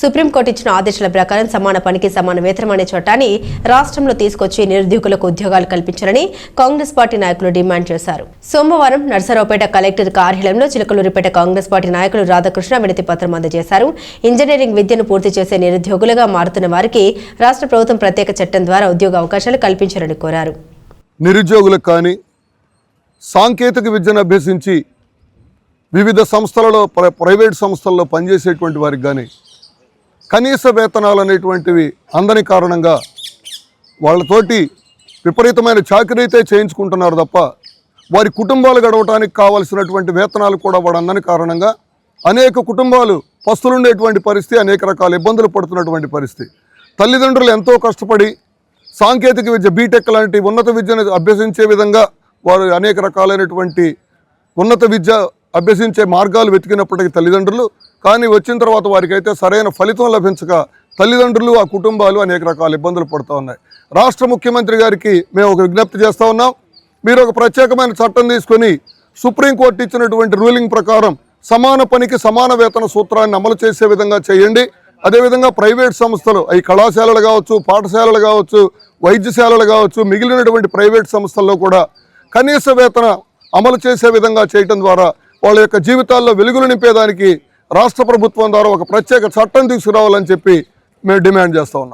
Supreme court ఇచ్చిన ఆదేశాల ప్రకారం సమాన పనికి సమాన వేతనం అనే చట్టాన్ని రాష్ట్రంలో తీసుకొచ్చి నిరుద్యోగులకు ఉద్యోగాలు కల్పించాలని కాంగ్రెస్ పార్టీ నాయకులు డిమాండ్ చేశారు. సోమవారం నర్సరావుపేట కలెక్టర్ కార్యాలయంలో చిలకలూరిపేట కాంగ్రెస్ పార్టీ నాయకులు రాధాకృష్ణ వినతి పత్రం అందజేశారు. ఇంజనీరింగ్ విద్యను పూర్తి చేసే నిరుద్యోగులుగా మారుతున్న వారికి రాష్ట్ర ప్రభుత్వం ప్రత్యేక చట్టం ద్వారా ఉద్యోగ అవకాశాలు కల్పించాలని కోరారు. నిరుద్యోగులకు కానీ సాంకేతిక విద్యను అభ్యసించి వివిధ సంస్థలలో ప్ర ప్రైవేట్ సంస్థల్లో పనిచేసేటువంటి వారికి కానీ కనీస వేతనాలు అనేటువంటివి అందని కారణంగా వాళ్ళతోటి విపరీతమైన చాకరీ అయితే చేయించుకుంటున్నారు తప్ప వారి కుటుంబాలు గడవటానికి కావలసినటువంటి వేతనాలు కూడా వాడు అందని కారణంగా అనేక కుటుంబాలు పస్తులుండేటువంటి పరిస్థితి అనేక రకాల ఇబ్బందులు పడుతున్నటువంటి పరిస్థితి. తల్లిదండ్రులు ఎంతో కష్టపడి సాంకేతిక విద్య బీటెక్ లాంటి ఉన్నత విద్యను అభ్యసించే విధంగా వారు అనేక రకాలైనటువంటి ఉన్నత విద్య అభ్యసించే మార్గాలు వెతికినప్పటికీ తల్లిదండ్రులు కానీ వచ్చిన తర్వాత వారికైతే సరైన ఫలితం లభించక తల్లిదండ్రులు ఆ కుటుంబాలు అనేక రకాల ఇబ్బందులు పడుతూ ఉన్నాయి. రాష్ట్ర ముఖ్యమంత్రి గారికి మేము ఒక విజ్ఞప్తి చేస్తూ ఉన్నాం. మీరు ఒక ప్రత్యేకమైన చట్టం తీసుకొని సుప్రీంకోర్టు ఇచ్చినటువంటి రూలింగ్ ప్రకారం సమాన పనికి సమాన వేతన సూత్రాన్ని అమలు చేసే విధంగా చేయండి. అదేవిధంగా ప్రైవేట్ సంస్థలు అవి కళాశాలలు కావచ్చు పాఠశాలలు కావచ్చు వైద్యశాలలు కావచ్చు మిగిలినటువంటి ప్రైవేట్ సంస్థల్లో కూడా కనీస వేతన అమలు చేసే విధంగా చేయటం ద్వారా వాళ్ళ యొక్క జీవితాల్లో వెలుగులు నింపేదానికి రాష్ట్ర ప్రభుత్వం ద్వారా ఒక ప్రత్యేక చట్టం తీసుకురావాలని చెప్పి మేము డిమాండ్ చేస్తూ ఉన్నాం.